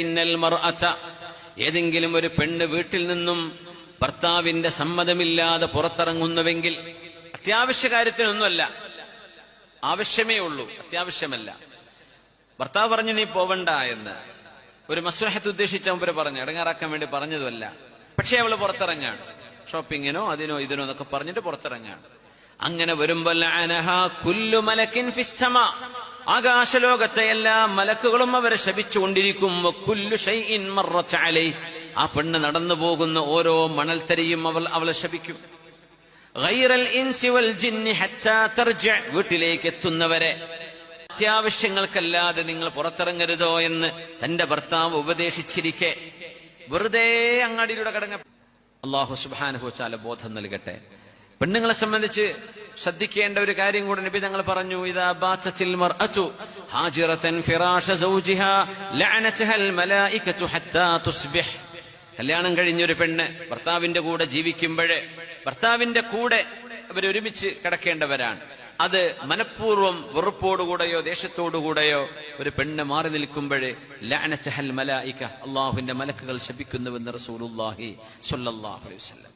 ഇന്നൽ മർഅത. ഏതെങ്കിലും ഒരു പെണ്ണ് വീട്ടിൽ നിന്നും ഭർത്താവിന്റെ സമ്മതമില്ലാതെ പുറത്തിറങ്ങുന്നുവെങ്കിൽ അത്യാവശ്യ കാര്യത്തിനൊന്നുമല്ല. ആവശ്യമേ ഉള്ളൂ അത്യാവശ്യമല്ല. ഭർത്താവ് പറഞ്ഞു നീ പോവണ്ട എന്ന്. ഒരു മസ്ലഹത്ത് ഉദ്ദേശിച്ച മുമ്പ് പറഞ്ഞു ഇടങ്ങാറാക്കാൻ വേണ്ടി പറഞ്ഞതുമല്ല. പക്ഷെ അവൾ പുറത്തിറങ്ങാണ്. ഷോപ്പിങ്ങിനോ അതിനോ ഇതിനോ എന്നൊക്കെ പറഞ്ഞിട്ട് പുറത്തിറങ്ങാണ്. അങ്ങനെ വരുമ്പോൾ ആകാശലോകത്തെ എല്ലാ മലക്കുകളും അവരെ ശപിച്ചുകൊണ്ടിരിക്കും. ആ പെണ്ണ് നടന്നു പോകുന്ന ഓരോ മണൽത്തരിയും അവൾ അവളെ ശപിക്കും. വീട്ടിലേക്ക് എത്തുന്നവരെ അത്യാവശ്യങ്ങൾക്കല്ലാതെ നിങ്ങൾ പുറത്തിറങ്ങരുതോ എന്ന് തന്റെ ഭർത്താവ് ഉപദേശിച്ചിരിക്കെ വെറുതെ അങ്ങാടിയിലൂടെ കടങ്ങ അള്ളാഹു സുബാനുഹു ചാല ബോധം നൽകട്ടെ പെണ്ണുങ്ങളെ സംബന്ധിച്ച് ശ്രദ്ധിക്കേണ്ട ഒരു കാര്യം കൂടെ നബി തങ്ങൾ പറഞ്ഞു ഫിറാഷ സൗജിഹാ ലഅനതഹൽ ഹത്താ തുസ്ബിഹ്. കല്യാണം കഴിഞ്ഞൊരു പെണ്ണ് ഭർത്താവിന്റെ കൂടെ ജീവിക്കുമ്പോഴേ ഭർത്താവിന്റെ കൂടെ അവരൊരുമിച്ച് കിടക്കേണ്ടവരാണ്. അത് മനഃപൂർവം വെറുപ്പോടുകൂടെയോ ദേഷ്യത്തോടുകൂടെയോ ഒരു പെണ്ണ് മാറി നിൽക്കുമ്പോഴേ ലഅനതഹൽ മലായിക അള്ളാഹുവിന്റെ മലക്കുകൾ ശപിക്കുന്നുവെന്ന് സ്വല്ലല്ലാഹു അലൈഹി വസല്ലം.